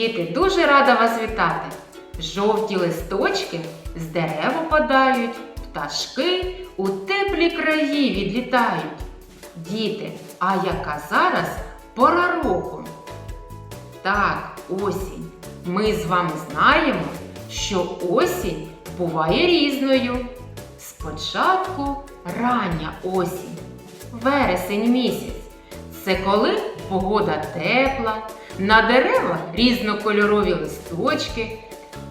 Діти, дуже рада вас вітати. Жовті листочки з дерев опадають, пташки у теплі краї відлітають. Діти, а яка зараз пора року? Так, осінь. Ми з вами знаємо, що осінь буває різною. Спочатку рання осінь, вересень місяць. Це коли погода тепла, на деревах різнокольорові листочки,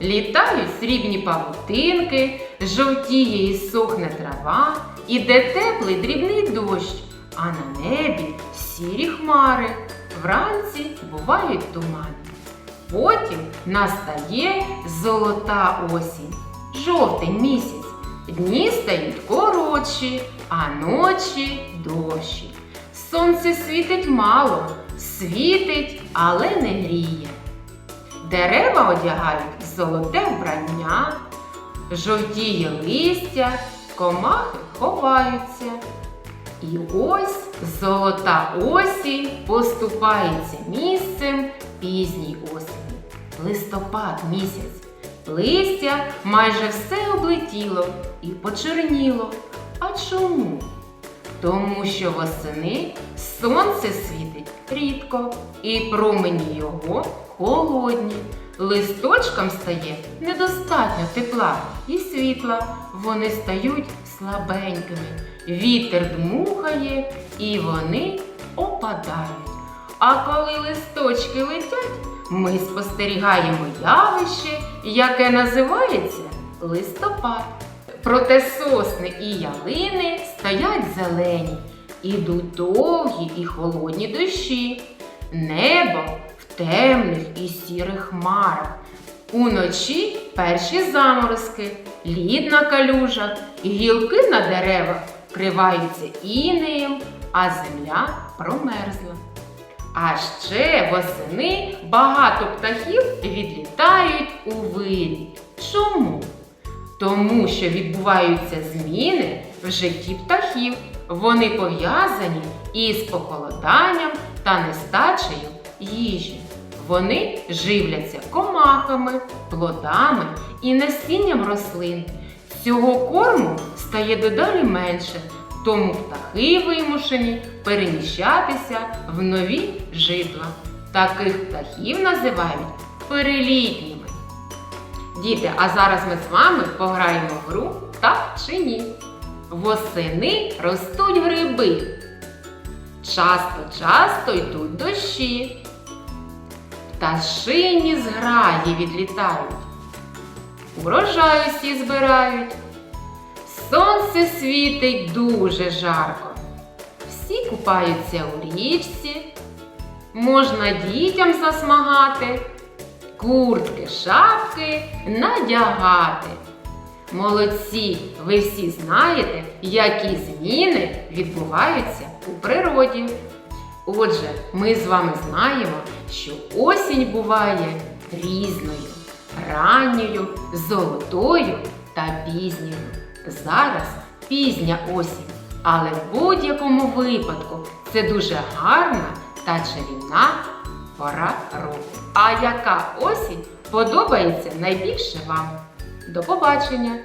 літають срібні павутинки, жовтіє і сохне трава, іде теплий дрібний дощ, а на небі сірі хмари. Вранці бувають тумани. Потім настає золота осінь, жовтень місяць. Дні стають коротші, а ночі довші. Сонце світить мало, світить, але не гріє. Дерева одягають золоте вбрання, жовтіє листя, комахи ховаються. І ось золота осінь поступається місцем пізній осені. Листопад місяць. Листя майже все облетіло і почерніло. А чому? Тому що восени сонце світить рідко, і промені його холодні. Листочкам стає недостатньо тепла і світла. Вони стають слабенькими. Вітер дмухає і вони опадають. А коли листочки летять, ми спостерігаємо явище, яке називається листопад. Проте сосни і ялини стоять зелені, ідуть довгі і холодні дощі. Небо в темних і сірих хмарах. Уночі перші заморозки, лід на калюжах, гілки на деревах вкриваються інеєм, а земля промерзла. А ще восени багато птахів відлітають у вирій. Тому що відбуваються зміни в житті птахів. Вони пов'язані із похолоданням та нестачею їжі. Вони живляться комахами, плодами і насінням рослин. Цього корму стає дедалі менше, тому птахи вимушені переміщатися в нові житла. Таких птахів називають перелітніми. Діти, а зараз ми з вами пограємо в гру так чи ні. Восени ростуть гриби. Часто-часто йдуть дощі. Пташині зграї відлітають. Урожай усі збирають. Сонце світить дуже жарко. Всі купаються у річці. Можна дітям засмагати, куртки, шапки надягати. Молодці, ви всі знаєте, які зміни відбуваються у природі. Отже, ми з вами знаємо, що осінь буває різною, ранньою, золотою та пізньою. Зараз пізня осінь, але в будь-якому випадку це дуже гарна та чарівна пора року. А яка осінь подобається найбільше вам? До побачення!